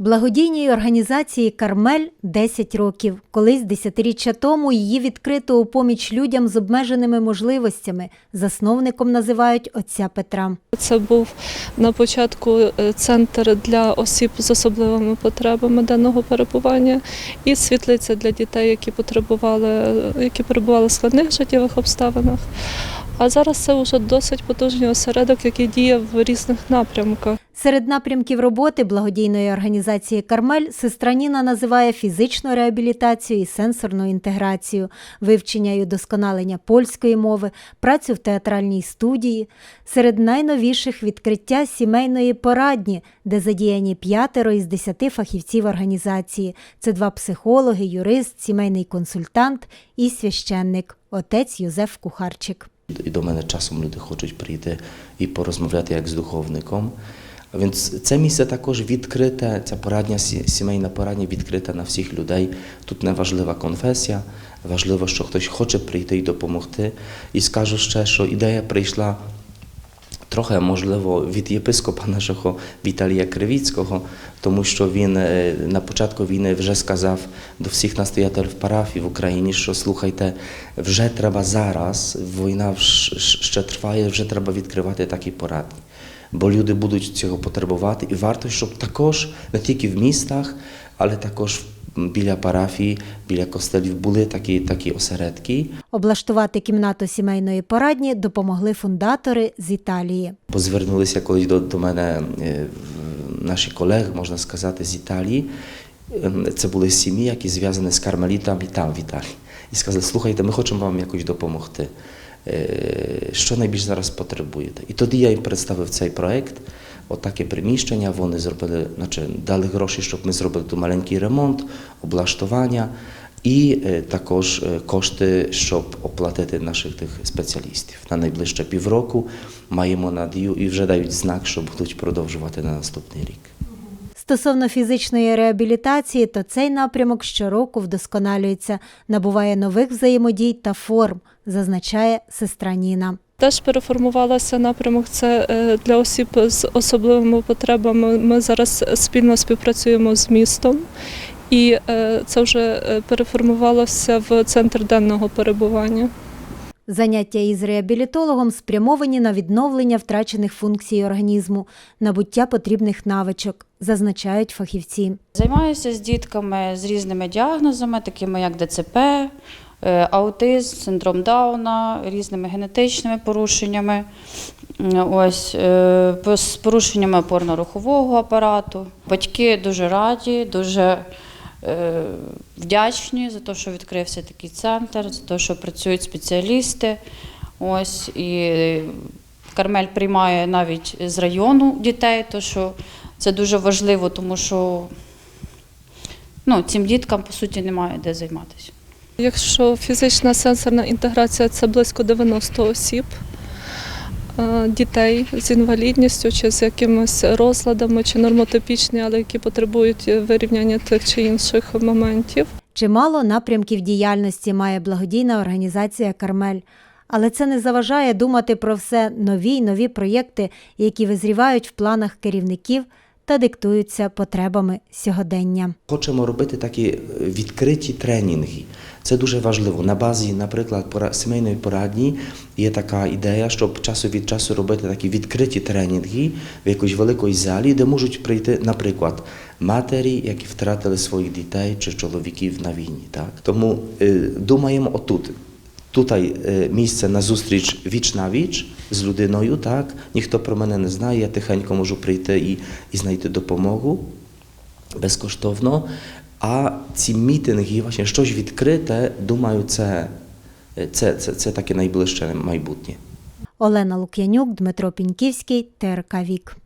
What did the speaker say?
Благодійній організації Кармель 10 років. Колись десятиріччя тому її відкрито у поміч людям з обмеженими можливостями. Засновником називають отця Петра. Це був на початку е, центр для осіб з особливими потребами денного перебування і світлиця для дітей, які потребували, е, які перебували в складних життєвих обставинах. А зараз це вже досить потужний осередок, який діє в різних напрямках. Серед напрямків роботи благодійної організації Кармель сестра Ніна називає фізичну реабілітацію і сенсорну інтеграцію, вивчення і удосконалення польської мови, працю в театральній студії. Серед найновіших відкриття сімейної порадні, де задіяні п'ятеро із десяти фахівців організації. Це два психологи, юрист, сімейний консультант і священник, отець Юзеф Кухарчик. І до мене часом люди хочуть прийти і порозмовляти як з духовником. Więc це місце також відкрите, ця порадня, сі- сімейна порадня відкрита на всіх людей. Тут не важлива конфесія, важливо, що хтось хоче прийти і допомогти. І скажу ще, що ідея прийшла трохи, можливо, від єпископа нашого Віталія Кривіцького, тому що він на початку війни вже сказав до всіх настоятелів парафій в Україні, що слухайте, вже треба зараз, війна ще триває, вже треба відкривати такі порадні. Бо люди будуть цього потребувати, і варто, щоб також не тільки в містах, але також біля парафій, біля костелів були такі, такі осередки. Облаштувати кімнату сімейної порадні допомогли фундатори з Італії. Бо звернулися колись до, до мене е, наші колеги, можна сказати, з Італії. Ем, Це були сім'ї, які зв'язані з кармелітами там в Італії. І сказали, слухайте, ми хочемо вам якось допомогти. Е, Що найбільше зараз потребуєте? І тоді я їм представив цей проект, отаке приміщення. Вони зробили, значить, дали гроші, щоб ми зробили тут маленький ремонт, облаштування і е, також е, кошти, щоб оплатити наших тих спеціалістів. На найближче півроку маємо надію і вже дають знак, що будуть продовжувати на наступний рік. Стосовно фізичної реабілітації, то цей напрямок щороку вдосконалюється, набуває нових взаємодій та форм, зазначає сестра Ніна. Теж переформувалася напрямок. Це е, для осіб з особливими потребами. Ми зараз спільно співпрацюємо з містом, і е, це вже е, переформувалося в центр денного перебування. Заняття із реабілітологом спрямовані на відновлення втрачених функцій організму, набуття потрібних навичок, зазначають фахівці. Займаюся з дітками з різними діагнозами, такими як ДЦП, е, аутизм, синдром Дауна, різними генетичними порушеннями, ось, е, з порушеннями опорно-рухового апарату. Батьки дуже раді, дуже вдячні за те, що відкрився такий центр, за те, що працюють спеціалісти. Ось, і Кармель приймає навіть з району дітей, то що це дуже важливо, тому що ну, цим діткам по суті немає де займатися. Якщо фізична сенсорна інтеграція це близько 90 осіб, е, дітей з інвалідністю чи з якимись розладами, чи нормотипічні, але які потребують вирівняння тих чи інших моментів. Чимало напрямків діяльності має благодійна організація Кармель. Але це не заважає думати про все нові й нові проєкти, які визрівають в планах керівників та диктуються потребами сьогодення. Хочемо робити такі е, відкриті тренінги. Це дуже важливо. На базі, наприклад, сімейної порадні є така ідея, щоб часу від часу робити такі відкриті тренінги в якоїсь великій залі, де можуть прийти, наприклад, матері, які втратили своїх дітей чи чоловіків на війні. Так? Тому е, думаємо отут. Tutaj е, місце на зустріч віч на віч з людиною, так? Ніхто про мене не знає, я тихенько можу прийти і, і знайти допомогу безкоштовно. А ці мітинги, właśnie щось відкрите, думаю, це, це, це, це таке найближче майбутнє. Олена Лук'янюк, Дмитро Піньківський, ТРК Вік.